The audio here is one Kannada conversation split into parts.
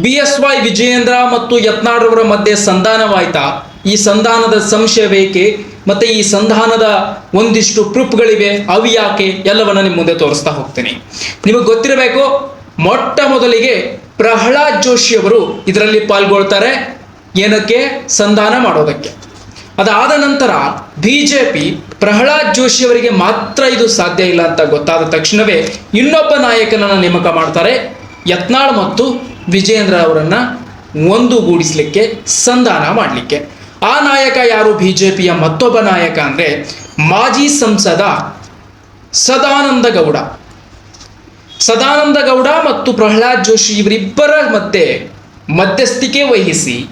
ಬಿ ಎಸ್ ವೈ ವಿಜಯೇಂದ್ರ ಮತ್ತು ಯತ್ನಾಡ್ರವರ ಮಧ್ಯೆ ಸಂಧಾನವಾಯ್ತಾ. ಈ ಸಂಧಾನದ ಸಂಶಯವೇಕೆ? ಮತ್ತೆ ಈ ಸಂಧಾನದ ಒಂದಿಷ್ಟು ಪ್ರೂಫ್ಗಳಿವೆ. ಅವು ಯಾಕೆ? ಎಲ್ಲವನ್ನ ನಿಮ್ಮ ಮುಂದೆ ತೋರಿಸ್ತಾ ಹೋಗ್ತೀನಿ. ನಿಮಗೆ ಗೊತ್ತಿರಬೇಕು, ಮೊಟ್ಟ ಮೊದಲಿಗೆ ಪ್ರಹ್ಲಾದ್ ಜೋಶಿ ಅವರು ಇದರಲ್ಲಿ ಪಾಲ್ಗೊಳ್ತಾರೆ. ಏನಕ್ಕೆ? ಸಂಧಾನ ಮಾಡೋದಕ್ಕೆ. ಅದಾದ ನಂತರ B J P Prahlad Joshi ಅವರಿಗೆ ಮಾತ್ರ ಇದು ಸಾಧ್ಯ ಇಲ್ಲ ಅಂತ ಗೊತ್ತಾದ ತಕ್ಷಣವೇ ಇನ್ನೊಬ್ಬ ನಾಯಕನನ್ನು ನೇಮಕ ಮಾಡ್ತಾರೆ. ಯತ್ನಾಳ್ ಮತ್ತು ವಿಜೇಂದ್ರ ಅವರನ್ನು ಒಂದುಗೂಡಿಸಲಿಕ್ಕೆ ಸಂಧಾನ ಮಾಡಲಿಕ್ಕೆ. ಆ ನಾಯಕ ಯಾರು? ಬಿ ಜೆ ಮತ್ತೊಬ್ಬ ನಾಯಕ ಅಂದರೆ ಮಾಜಿ ಸಂಸದ ಸದಾನಂದ ಗೌಡ. ಸದಾನಂದ ಗೌಡ ಮತ್ತು ಪ್ರಹ್ಲಾದ್ ಜೋಶಿ ಇವರಿಬ್ಬರ ಮಧ್ಯೆ ಮಧ್ಯಸ್ಥಿಕೆ ವಹಿಸಿ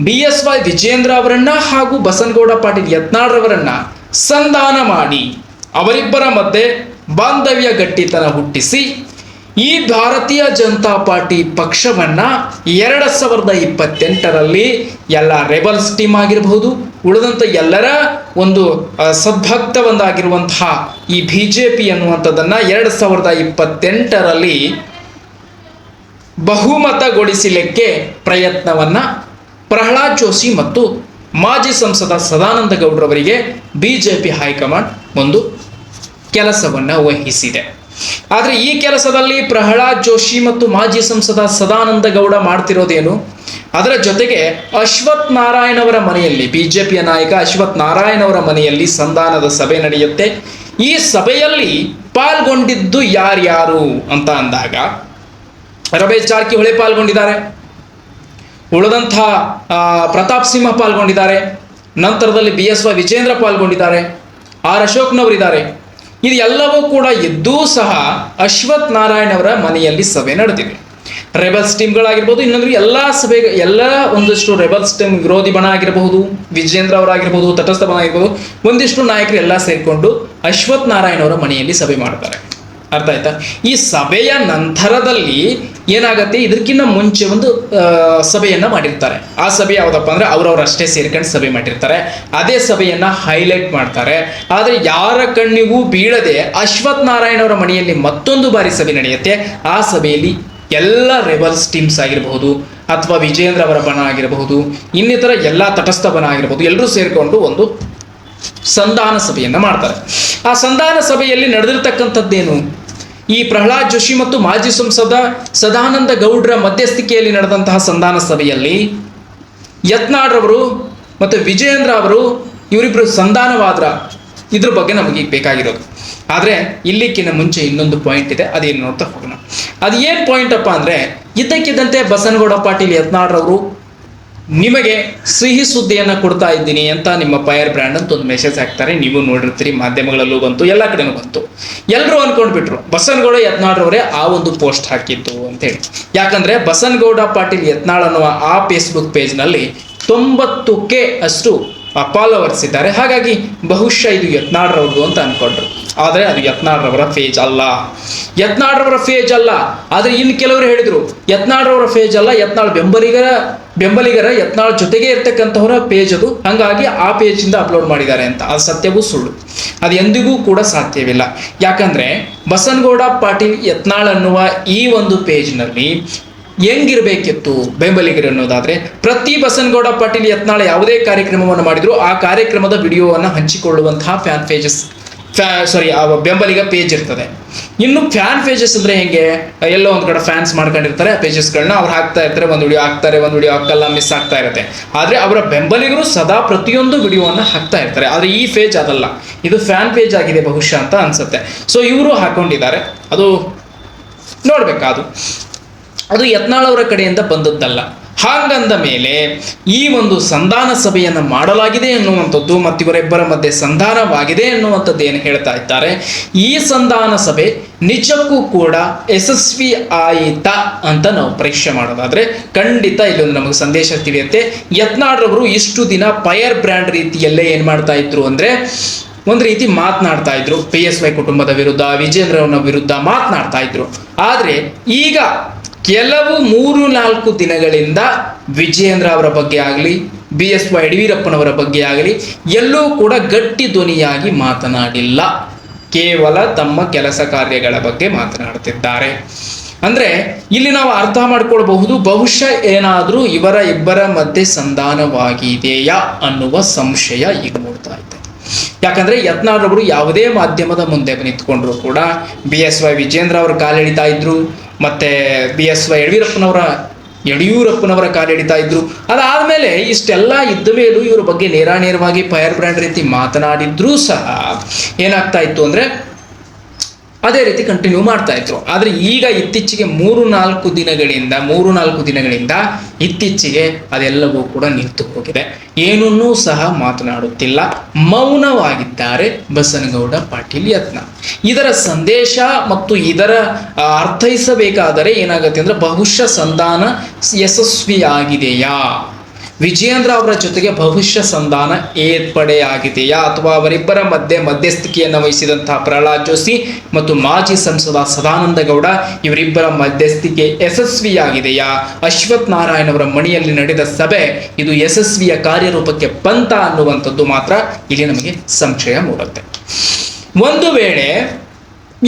ಬಿ ಎಸ್ ವೈ ವಿಜೇಂದ್ರ ಅವರನ್ನ ಹಾಗೂ ಬಸನಗೌಡ ಪಾಟೀಲ್ ಯತ್ನಾಳ್ರವರನ್ನ ಸಂಧಾನ ಮಾಡಿ ಅವರಿಬ್ಬರ ಮಧ್ಯೆ ಬಾಂಧವ್ಯ ಗಟ್ಟಿತನ ಹುಟ್ಟಿಸಿ ಈ ಭಾರತೀಯ ಜನತಾ ಪಾರ್ಟಿ ಪಕ್ಷವನ್ನ ಎರಡು ಸಾವಿರದ ಇಪ್ಪತ್ತೆಂಟರಲ್ಲಿ ಎಲ್ಲ ರೆಬಲ್ಸ್ ಟೀಮ್ ಆಗಿರಬಹುದು ಉಳಿದಂಥ ಎಲ್ಲರ ಒಂದು ಸದ್ಭಕ್ತವಂದಾಗಿರುವಂತಹ ಈ ಬಿ ಜೆ ಪಿ ಅನ್ನುವಂಥದ್ದನ್ನು ಎರಡು ಸಾವಿರದ ಇಪ್ಪತ್ತೆಂಟರಲ್ಲಿ ಬಹುಮತಗೊಳಿಸಲಿಕ್ಕೆ ಪ್ರಯತ್ನವನ್ನ ಪ್ರಹ್ಲಾದ್ ಜೋಶಿ ಮತ್ತು ಮಾಜಿ ಸಂಸದ Sadananda ಗೌಡ್ರವರಿಗೆ B J P high command ಒಂದು ಕೆಲಸವನ್ನು ವಹಿಸಿದೆ. ಆದರೆ ಈ ಕೆಲಸದಲ್ಲಿ ಪ್ರಹ್ಲಾದ್ ಜೋಶಿ ಮತ್ತು ಮಾಜಿ ಸಂಸದ ಸದಾನಂದ ಗೌಡ ಮಾಡ್ತಿರೋದೇನು? ಅದರ ಜೊತೆಗೆ ಅಶ್ವಥ್ ನಾರಾಯಣ್ ಅವರ ಮನೆಯಲ್ಲಿ, ಬಿಜೆಪಿಯ ನಾಯಕ ಅಶ್ವಥ್ ನಾರಾಯಣ್ ಅವರ ಮನೆಯಲ್ಲಿ ಸಂಧಾನದ ಸಭೆ ನಡೆಯುತ್ತೆ. ಈ ಸಭೆಯಲ್ಲಿ ಪಾಲ್ಗೊಂಡಿದ್ದು ಯಾರ್ಯಾರು ಅಂತ ಅಂದಾಗ ರಮೇಶ್ ಜಾರಕಿಹೊಳಿ ಪಾಲ್ಗೊಂಡಿದ್ದಾರೆ. ಉಳಿದಂಥ ಪ್ರತಾಪ್ ಸಿಂಹ ಪಾಲ್ಗೊಂಡಿದ್ದಾರೆ. ನಂತರದಲ್ಲಿ ಬಿ ಎಸ್ ವೈ ವಿಜೇಂದ್ರ ಪಾಲ್ಗೊಂಡಿದ್ದಾರೆ. ಆರ್ ಅಶೋಕ್ನವರಿದ್ದಾರೆ. ಇದು ಎಲ್ಲವೂ ಕೂಡ ಇದ್ದೂ ಸಹ ಅಶ್ವಥ್ ನಾರಾಯಣ್ ಅವರ ಮನೆಯಲ್ಲಿ ಸಭೆ ನಡೆದಿದೆ. ರೆಬಲ್ಸ್ ಟೀಮ್ಗಳಾಗಿರ್ಬೋದು ಇನ್ನೊಂದ್ರೆ ಎಲ್ಲ ಸಭೆ, ಎಲ್ಲ ಒಂದಷ್ಟು ರೆಬಲ್ಸ್ ಟೀಮ್ ವಿರೋಧಿ ಬಣ ಆಗಿರಬಹುದು ವಿಜೇಂದ್ರ ಅವರಾಗಿರ್ಬೋದು, ತಟಸ್ಥ ಬಣ ಆಗಿರ್ಬೋದು, ಒಂದಿಷ್ಟು ನಾಯಕರು ಎಲ್ಲ ಸೇರಿಕೊಂಡು ಅಶ್ವಥ್ ನಾರಾಯಣ್ ಅವರ ಮನೆಯಲ್ಲಿ ಸಭೆ ಮಾಡ್ತಾರೆ. ಅರ್ಥ ಆಯ್ತಾ? ಈ ಸಭೆಯ ನಂತರದಲ್ಲಿ ಏನಾಗತ್ತೆ? ಇದಕ್ಕಿಂತ ಮುಂಚೆ ಒಂದು ಸಭೆಯನ್ನು ಮಾಡಿರ್ತಾರೆ. ಆ ಸಭೆ ಯಾವುದಪ್ಪ ಅಂದ್ರೆ ಅವ್ರವ್ರು ಅಷ್ಟೇ ಸೇರ್ಕೊಂಡು ಸಭೆ ಮಾಡಿರ್ತಾರೆ. ಅದೇ ಸಭೆಯನ್ನ ಹೈಲೈಟ್ ಮಾಡ್ತಾರೆ. ಆದರೆ ಯಾರ ಕಣ್ಣಿಗೂ ಬೀಳದೆ ಅಶ್ವಥ್ ನಾರಾಯಣ್ ಅವರ ಮನೆಯಲ್ಲಿ ಮತ್ತೊಂದು ಬಾರಿ ಸಭೆ ನಡೆಯುತ್ತೆ. ಆ ಸಭೆಯಲ್ಲಿ ಎಲ್ಲ ರೆಬಲ್ಸ್ ಟೀಮ್ಸ್ ಆಗಿರಬಹುದು ಅಥವಾ ವಿಜೇಂದ್ರ ಅವರ ಬಣ ಆಗಿರಬಹುದು, ಇನ್ನಿತರ ಎಲ್ಲ ತಟಸ್ಥ ಬಣ ಆಗಿರಬಹುದು ಎಲ್ಲರೂ ಸೇರಿಕೊಂಡು ಒಂದು ಸಂಧಾನ ಸಭೆಯನ್ನ ಮಾಡ್ತಾರೆ. ಆ ಸಂಧಾನ ಸಭೆಯಲ್ಲಿ ನಡೆದಿರ್ತಕ್ಕಂಥದ್ದೇನು? ಈ ಪ್ರಹ್ಲಾದ್ ಜೋಶಿ ಮತ್ತು ಮಾಜಿ ಸಂಸದ ಸದಾನಂದ ಗೌಡ್ರ ಮಧ್ಯಸ್ಥಿಕೆಯಲ್ಲಿ ನಡೆದಂತಹ ಸಂಧಾನ ಸಭೆಯಲ್ಲಿ ಯತ್ನಾಡ್ರವರು ಮತ್ತು ವಿಜಯೇಂದ್ರ ಅವರು ಇವರಿಬ್ಬರು ಸಂಧಾನವಾದ್ರ ಇದ್ರ ಬಗ್ಗೆ ನಮಗೆ ಬೇಕಾಗಿರೋದು. ಆದರೆ ಇಲ್ಲಿಕ್ಕಿಂತ ಮುಂಚೆ ಇನ್ನೊಂದು ಪಾಯಿಂಟ್ ಇದೆ, ಅದೇನು ನೋಡ್ತಾ ಹೋಗೋಣ. ಅದು ಏನು ಪಾಯಿಂಟ್ ಅಪ್ಪ ಅಂದರೆ ಇದ್ದಕ್ಕಿದ್ದಂತೆ ಬಸನಗೌಡ ಪಾಟೀಲ್ ಯತ್ನಾಡ್ರವರು ನಿಮಗೆ ಸಿಹಿ ಸುದ್ದಿಯನ್ನು ಕೊಡ್ತಾ ಇದ್ದೀನಿ ಅಂತ ನಿಮ್ಮ ಫೈರ್ ಬ್ರ್ಯಾಂಡ್ ಅಂತ ಒಂದು ಮೆಸೇಜ್ ಹಾಕ್ತಾರೆ. ನೀವು ನೋಡಿರ್ತೀರಿ, ಮಾಧ್ಯಮಗಳಲ್ಲೂ ಬಂತು, ಎಲ್ಲ ಕಡೆನೂ ಬಂತು. ಎಲ್ಲರೂ ಅನ್ಕೊಂಡ್ಬಿಟ್ರು, ಬಸನಗೌಡ ಯತ್ನಾಳ್ರವರೇ ಆ ಒಂದು ಪೋಸ್ಟ್ ಹಾಕಿದ್ದು ಅಂತೇಳಿ ಯಾಕಂದ್ರೆ ಬಸನಗೌಡ ಪಾಟೀಲ್ ಯತ್ನಾಳ್ ಅನ್ನುವ ಆ ಫೇಸ್ಬುಕ್ ಪೇಜ್ನಲ್ಲಿ ತೊಂಬತ್ತು ಕೆ ಅಷ್ಟು ಫಾಲೋವರ್ಸ್ ಇದ್ದಾರೆ. ಹಾಗಾಗಿ ಬಹುಶಃ ಇದು ಯತ್ನಾಳ್ರವ್ರದ್ದು ಅಂತ ಅನ್ಕೊಂಡ್ರು. ಆದರೆ ಅದು ಯತ್ನಾಳ್ರವರ ಫೇಜ್ ಅಲ್ಲ. ಯತ್ನಾಳ್ರವರ ಫೇಜ್ ಅಲ್ಲ. ಆದರೆ ಇನ್ನು ಕೆಲವರು ಹೇಳಿದರು ಯತ್ನಾಳ್ರವರ ಫೇಜ್ ಅಲ್ಲ, ಯತ್ನಾಳ್ ಬೆಂಬಲಿಗರ ಬೆಂಬಲಿಗರ ಯತ್ನಾಳ್ ಜೊತೆಗೆ ಇರ್ತಕ್ಕಂಥವರ ಪೇಜ್ ಅದು. ಹಾಗಾಗಿ ಆ ಪೇಜಿಂದ ಅಪ್ಲೋಡ್ ಮಾಡಿದ್ದಾರೆ ಅಂತ. ಅದು ಸತ್ಯವೂ ಸುಳ್ಳು. ಅದು ಎಂದಿಗೂ ಕೂಡ ಸಾಧ್ಯವಿಲ್ಲ. ಯಾಕಂದ್ರೆ ಬಸನಗೌಡ ಪಾಟೀಲ್ ಯತ್ನಾಳ್ ಅನ್ನುವ ಈ ಒಂದು ಪೇಜ್ನಲ್ಲಿ ಹೆಂಗಿರ್ಬೇಕಿತ್ತು ಬೆಂಬಲಿಗರು ಅನ್ನೋದಾದ್ರೆ, ಪ್ರತಿ ಬಸನಗೌಡ ಪಾಟೀಲ್ ಯತ್ನಾಳ್ ಯಾವುದೇ ಕಾರ್ಯಕ್ರಮವನ್ನು ಮಾಡಿದ್ರು, ಆ ಕಾರ್ಯಕ್ರಮದ ವಿಡಿಯೋವನ್ನು ಹಂಚಿಕೊಳ್ಳುವಂತಹ ಫ್ಯಾನ್ ಪೇಜಸ್ ಫ್ಯಾ ಸಾರಿ ಆ ಬೆಂಬಲಿಗ ಪೇಜ್ ಇರ್ತದೆ. ಇನ್ನು ಫ್ಯಾನ್ ಪೇಜಸ್ ಅಂದ್ರೆ ಹೆಂಗೆ? ಎಲ್ಲೋ ಒಂದು ಕಡೆ ಫ್ಯಾನ್ಸ್ ಮಾಡ್ಕೊಂಡಿರ್ತಾರೆ ಪೇಜಸ್ಗಳನ್ನ ಅವ್ರು ಹಾಕ್ತಾ ಇರ್ತಾರೆ, ಒಂದು ವಿಡಿಯೋ ಹಾಕ್ತಾರೆ, ಒಂದು ವಿಡಿಯೋ ಹಾಕಲ್ಲ ಮಿಸ್ ಆಗ್ತಾ ಇರುತ್ತೆ. ಆದರೆ ಅವರ ಬೆಂಬಲಿಗರು ಸದಾ ಪ್ರತಿಯೊಂದು ವಿಡಿಯೋವನ್ನ ಹಾಕ್ತಾ ಇರ್ತಾರೆ. ಆದರೆ ಈ ಪೇಜ್ ಅದಲ್ಲ. ಇದು ಫ್ಯಾನ್ ಪೇಜ್ ಆಗಿದೆ ಬಹುಶಃ ಅಂತ ಅನ್ಸುತ್ತೆ. ಸೊ ಇವರು ಹಾಕೊಂಡಿದ್ದಾರೆ. ಅದು ನೋಡ್ಬೇಕಾ ಅದು? ಅದು ಯತ್ನಾಳ್ ಅವರ ಕಡೆಯಿಂದ ಬಂದದ್ದಲ್ಲ. ಹಾಗಂದ ಮೇಲೆ ಈ ಒಂದು ಸಂಧಾನ ಸಭೆಯನ್ನು ಮಾಡಲಾಗಿದೆ ಎನ್ನುವಂಥದ್ದು ಮತ್ತು ಇವರಿಬ್ಬರ ಮಧ್ಯೆ ಸಂಧಾನವಾಗಿದೆ ಎನ್ನುವಂಥದ್ದು ಏನು ಹೇಳ್ತಾ ಇದ್ದಾರೆ. ಈ ಸಂಧಾನ ಸಭೆ ನಿಜಕ್ಕೂ ಕೂಡ ಯಶಸ್ವಿ ಆಯಿತಾ ಅಂತ ನಾವು ಪರೀಕ್ಷೆ ಮಾಡೋದಾದ್ರೆ ಖಂಡಿತ ಇಲ್ಲೊಂದು ನಮಗೆ ಸಂದೇಶ ತಿಳಿಯುತ್ತೆ. ಯತ್ನಾಡ್ರವರು ಇಷ್ಟು ದಿನ ಫೈರ್ ಬ್ರ್ಯಾಂಡ್ ರೀತಿಯಲ್ಲೇ ಏನು ಮಾಡ್ತಾ ಇದ್ರು ಅಂದ್ರೆ ಒಂದು ರೀತಿ ಮಾತನಾಡ್ತಾ ಇದ್ರು. ಪಿ ಎಸ್ ವೈ ಕುಟುಂಬದ ವಿರುದ್ಧ ವಿಜೇಂದ್ರವನ ವಿರುದ್ಧ ಮಾತನಾಡ್ತಾ ಇದ್ರು. ಆದ್ರೆ ಈಗ ಕೆಲವು ಮೂರು ನಾಲ್ಕು ದಿನಗಳಿಂದ ವಿಜಯೇಂದ್ರ ಅವರ ಬಗ್ಗೆ ಆಗಲಿ, ಬಿ ಎಸ್ ವೈ ಯಡಿಯೂರಪ್ಪನವರ ಬಗ್ಗೆ ಆಗಲಿ, ಎಲ್ಲೂ ಕೂಡ ಗಟ್ಟಿ ಧ್ವನಿಯಾಗಿ ಮಾತನಾಡಿಲ್ಲ. ಕೇವಲ ತಮ್ಮ ಕೆಲಸ ಕಾರ್ಯಗಳ ಬಗ್ಗೆ ಮಾತನಾಡುತ್ತಿದ್ದಾರೆ. ಅಂದ್ರೆ ಇಲ್ಲಿ ನಾವು ಅರ್ಥ ಮಾಡ್ಕೊಳ್ಬಹುದು, ಬಹುಶಃ ಏನಾದರೂ ಇವರ ಇಬ್ಬರ ಮಧ್ಯೆ ಸಂಧಾನವಾಗಿದೆಯಾ ಅನ್ನುವ ಸಂಶಯ ಈಗ ಮೂಡ್ತಾ ಇದೆ. ಯಾಕಂದ್ರೆ ಯತ್ನಾಳ್ ಯಾವುದೇ ಮಾಧ್ಯಮದ ಮುಂದೆ ನಿಂತ್ಕೊಂಡ್ರು ಕೂಡ ಬಿ ಎಸ್ ವೈ ವಿಜೇಂದ್ರ ಅವರು ಕಾಲೆಳಿತಾ ಇದ್ರು ಮತ್ತೆ ಬಿ ಎಸ್ ವೈ ಯಡಿಯೂರಪ್ಪನವರ ಯಡಿಯೂರಪ್ಪನವರ ಕಾಲೆಳಿತಾ ಇದ್ರು. ಅದಾದ್ಮೇಲೆ ಇಷ್ಟೆಲ್ಲ ಇದ್ದ ಮೇಲೂ ಇವರ ಬಗ್ಗೆ ನೇರಾನೇರವಾಗಿ ಫೈರ್ ಬ್ರ್ಯಾಂಡ್ ರೀತಿ ಮಾತನಾಡಿದ್ರೂ ಸಹ ಏನಾಗ್ತಾ ಇತ್ತು ಅಂದ್ರೆ ಅದೇ ರೀತಿ ಕಂಟಿನ್ಯೂ ಮಾಡ್ತಾ ಇದ್ರು. ಆದ್ರೆ ಈಗ ಇತ್ತೀಚೆಗೆ ಮೂರು ನಾಲ್ಕು ದಿನಗಳಿಂದ, ಮೂರು ನಾಲ್ಕು ದಿನಗಳಿಂದ ಇತ್ತೀಚೆಗೆ ಅದೆಲ್ಲವೂ ಕೂಡ ನಿಂತು ಹೋಗಿದೆ. ಏನನ್ನೂ ಸಹ ಮಾತನಾಡುತ್ತಿಲ್ಲ. ಮೌನವಾಗಿದ್ದಾರೆ ಬಸನಗೌಡ ಪಾಟೀಲ್ ಯತ್ನ. ಇದರ ಸಂದೇಶ ಮತ್ತು ಇದರ ಅರ್ಥೈಸಬೇಕಾದರೆ ಏನಾಗುತ್ತೆ ಅಂದ್ರೆ ಬಹುಶಃ ಸಂಧಾನ ಯಶಸ್ವಿಯಾಗಿದೆಯಾ? ವಿಜಯೇಂದ್ರ ಅವರ ಜೊತೆಗೆ ಭವಿಷ್ಯ ಸಂಧಾನ ಏರ್ಪಡೆಯಾಗಿದೆಯಾ? ಅಥವಾ ಅವರಿಬ್ಬರ ಮಧ್ಯೆ ಮಧ್ಯಸ್ಥಿಕೆಯನ್ನು ವಹಿಸಿದಂತಹ ಪ್ರಹ್ಲಾದ್ ಜೋಶಿ ಮತ್ತು ಮಾಜಿ ಸಂಸದ ಸದಾನಂದ ಗೌಡ ಇವರಿಬ್ಬರ ಮಧ್ಯಸ್ಥಿಕೆ ಯಶಸ್ವಿಯಾಗಿದೆಯಾ? ಅಶ್ವಥ್ ನಾರಾಯಣ್ ಅವರ ಮಣಿಯಲ್ಲಿ ನಡೆದ ಸಭೆ ಇದು ಯಶಸ್ವಿಯ ಕಾರ್ಯರೂಪಕ್ಕೆ ಬಂತ ಅನ್ನುವಂಥದ್ದು ಮಾತ್ರ ಇಲ್ಲಿ ನಮಗೆ ಸಂಶಯ ಮೂಡುತ್ತೆ. ಒಂದು ವೇಳೆ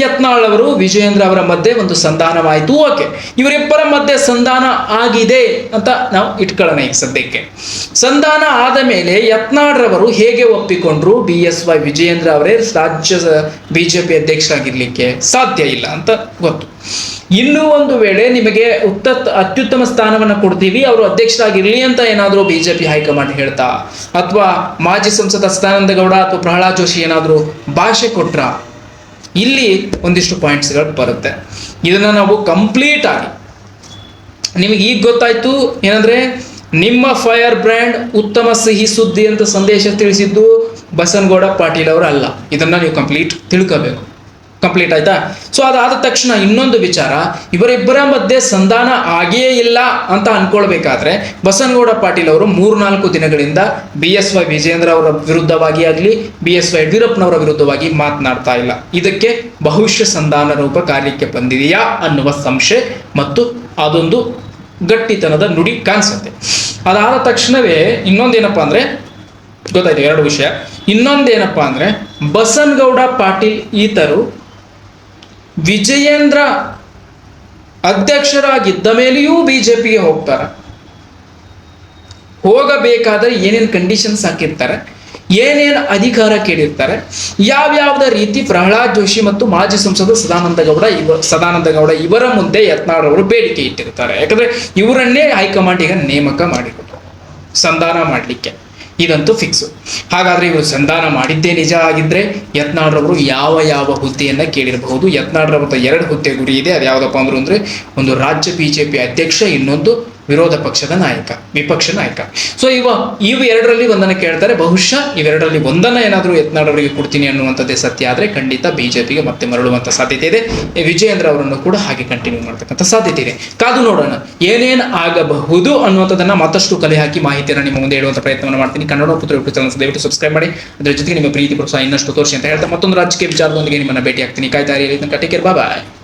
ಯತ್ನಾಳ್ ಅವರು ವಿಜಯೇಂದ್ರ ಅವರ ಮಧ್ಯೆ ಒಂದು ಸಂಧಾನವಾಯಿತು. ಓಕೆ, ಇವರಿಬ್ಬರ ಮಧ್ಯೆ ಸಂಧಾನ ಆಗಿದೆ ಅಂತ ನಾವು ಇಟ್ಕೊಳ್ಳೋಣ ಈಗ ಸದ್ಯಕ್ಕೆ. ಸಂಧಾನ ಆದ ಮೇಲೆ ಯತ್ನಾಳ್ರವರು ಹೇಗೆ ಒಪ್ಪಿಕೊಂಡ್ರು? ಬಿ ಎಸ್ ವೈ ವಿಜಯೇಂದ್ರ ಅವರೇ ರಾಜ್ಯ ಬಿಜೆಪಿ ಅಧ್ಯಕ್ಷರಾಗಿರ್ಲಿಕ್ಕೆ ಸಾಧ್ಯ ಇಲ್ಲ ಅಂತ ಗೊತ್ತು. ಇನ್ನೂ ಒಂದು ವೇಳೆ ನಿಮಗೆ ಉತ್ತ ಅತ್ಯುತ್ತಮ ಸ್ಥಾನವನ್ನು ಕೊಡ್ತೀವಿ, ಅವರು ಅಧ್ಯಕ್ಷರಾಗಿರ್ಲಿ ಅಂತ ಏನಾದರೂ ಬಿಜೆಪಿ ಹೈಕಮಾಂಡ್ ಹೇಳ್ತಾ, ಅಥವಾ ಮಾಜಿ ಸಂಸದ ಸದಾನಂದ ಗೌಡ ಅಥವಾ ಪ್ರಹ್ಲಾದ್ ಜೋಶಿ ಏನಾದರೂ ಭಾಷೆ ಕೊಟ್ರ? ಇಲ್ಲಿ ಒಂದಿಷ್ಟು ಪಾಯಿಂಟ್ಸ್ಗಳು ಬರುತ್ತೆ. ಇದನ್ನ ನಾವು ಕಂಪ್ಲೀಟ್ ಆಗಿ ನಿಮಗೆ ಈಗ ಗೊತ್ತಾಯ್ತು ಏನಂದ್ರೆ ನಿಮ್ಮ ಫೈರ್ ಬ್ರ್ಯಾಂಡ್ ಉತ್ತಮ ಸಿಹಿ ಸುದ್ದಿ ಅಂತ ಸಂದೇಶ ತಿಳಿಸಿದ್ದು ಬಸನಗೌಡ ಪಾಟೀಲ್ ಅವರು ಅಲ್ಲ ಇದನ್ನ ನೀವು ಕಂಪ್ಲೀಟ್ ತಿಳ್ಕೋಬೇಕು. ಕಂಪ್ಲೀಟ್ ಆಯ್ತಾ? ಸೊ ಅದಾದ ತಕ್ಷಣ ಇನ್ನೊಂದು ವಿಚಾರ, ಇವರಿಬ್ಬರ ಮಧ್ಯೆ ಸಂಧಾನ ಆಗಿಯೇ ಇಲ್ಲ ಅಂತ ಅನ್ಕೊಳ್ಬೇಕಾದ್ರೆ ಬಸನಗೌಡ ಪಾಟೀಲ್ ಅವರು ಮೂರ್ನಾಲ್ಕು ದಿನಗಳಿಂದ ಬಿ ಎಸ್ ವೈ ವಿಜೇಂದ್ರ ಅವರ ವಿರುದ್ಧವಾಗಿ ಆಗಲಿ, ಬಿ ಎಸ್ ವೈ ಯಡಿಯೂರಪ್ಪನವರ ವಿರುದ್ಧವಾಗಿ ಮಾತನಾಡ್ತಾ ಇಲ್ಲ. ಇದಕ್ಕೆ ಭವಿಷ್ಯ ಸಂಧಾನ ರೂಪ ಕಾರ್ಯಕ್ಕೆ ಬಂದಿದೆಯಾ ಅನ್ನುವ ಸಂಶಯ ಮತ್ತು ಅದೊಂದು ಗಟ್ಟಿತನದ ನುಡಿ ಕಾಣಿಸುತ್ತೆ. ಅದಾದ ತಕ್ಷಣವೇ ಇನ್ನೊಂದೇನಪ್ಪ ಅಂದ್ರೆ, ಗೊತ್ತಾಯ್ತು ಎರಡು ವಿಷಯ. ಇನ್ನೊಂದೇನಪ್ಪ ಅಂದ್ರೆ, ಬಸನ್ಗೌಡ ಪಾಟೀಲ್ ಈತರು ವಿಜಯೇಂದ್ರ ಅಧ್ಯಕ್ಷರಾಗಿದ್ದ ಮೇಲೆಯೂ ಬಿಜೆಪಿಗೆ ಹೋಗ್ತಾರೆ. ಹೋಗಬೇಕಾದ್ರೆ ಏನೇನು ಕಂಡೀಷನ್ಸ್ ಹಾಕಿರ್ತಾರೆ, ಏನೇನು ಅಧಿಕಾರ ಕೇಳಿರ್ತಾರೆ, ಯಾವ್ಯಾವ್ದ ರೀತಿ ಪ್ರಹ್ಲಾದ್ ಜೋಶಿ ಮತ್ತು ಮಾಜಿ ಸಂಸದ ಸದಾನಂದ ಗೌಡ ಇವ, ಸದಾನಂದ ಗೌಡ ಇವರ ಮುಂದೆ ಯತ್ನಾಳ್ ಅವರು ಬೇಡಿಕೆ ಇಟ್ಟಿರ್ತಾರೆ. ಯಾಕಂದ್ರೆ ಇವರನ್ನೇ ಹೈಕಮಾಂಡ್ ಈಗ ನೇಮಕ ಮಾಡಿರೋದು. ಸಂಧಾನ ಮಾಡಲಿಕ್ಕೆ. ಇದಂತೂ ಫಿಕ್ಸು ಹಾಗಾದ್ರೆ ಇವರು ಸಂಧಾನ ಮಾಡಿದ್ದೇ ನಿಜ ಆಗಿದ್ರೆ ಯತ್ನಾಳ್ರವರು ಯಾವ ಯಾವ ಹುದ್ದೆಯನ್ನು ಕೇಳಿರಬಹುದು. ಯತ್ನಾಳ್ರವ್ರ ಎರಡು ಹುದ್ದೆ ಗುರಿ ಇದೆ. ಅದು ಯಾವುದಪ್ಪ ಅಂದ್ರು ಒಂದು ರಾಜ್ಯ ಬಿಜೆಪಿ ಅಧ್ಯಕ್ಷ, ಇನ್ನೊಂದು ವಿರೋಧ ಪಕ್ಷದ ನಾಯಕ, ವಿಪಕ್ಷ ನಾಯಕ. ಸೊ ಇವ, ಇವು ಎರಡರಲ್ಲಿ ಒಂದನ್ನು ಕೇಳ್ತಾರೆ. ಬಹುಶಃ ಇವೆರಡರಲ್ಲಿ ಒಂದನ್ನ ಏನಾದರೂ ಯತ್ನಾಡವರಿಗೆ ಕೊಡ್ತೀನಿ ಅನ್ನುವಂಥದ್ದೇ ಸತ್ಯ ಆದ್ರೆ ಖಂಡಿತ ಬಿಜೆಪಿಗೆ ಮತ್ತೆ ಮರಳುವಂಥ ಸಾಧ್ಯತೆ ಇದೆ. ವಿಜಯೇಂದ್ರ ಅವರನ್ನು ಕೂಡ ಹಾಗೆ ಕಂಟಿನ್ಯೂ ಮಾಡ್ತಕ್ಕಂಥ ಸಾಧ್ಯತೆ ಇದೆ. ಕಾದು ನೋಡೋಣ. ಏನೇನು ಆಗಬಹುದು ಅನ್ನುವಂಥದ್ದನ್ನ ಮತ್ತಷ್ಟು ಕಲೆ ಹಾಕಿ ಮಾಹಿತಿಯನ್ನು ನಿಮ್ಮ ಮುಂದೆ ಹೇಳುವಂತ ಪ್ರಯತ್ನವನ್ನು ಮಾಡ್ತೀನಿ. ಕನ್ನಡ ಪುತ್ರ ಯೂಟ್ಯೂಬ್ ಚಾನಲ್ ದಯವಿಟ್ಟು ಸಬ್ಸ್ಕ್ರೈಬ್ ಮಾಡಿ. ಅದರ ಜೊತೆಗೆ ನಿಮ್ಮ ಪ್ರೀತಿ ಪ್ರೋತ್ಸಾಹ ಇನ್ನಷ್ಟು ತೋರಿಸಿ ಅಂತ ಹೇಳ್ತಾ ಮತ್ತೊಂದು ರಾಜಕೀಯ ವಿಚಾರದೊಂದಿಗೆ ನಿಮ್ಮನ್ನ ಭೇಟಿ ಆಗ್ತೀನಿ ಕಾಯ್ತಾ ಇರಿ ಬಾಯ್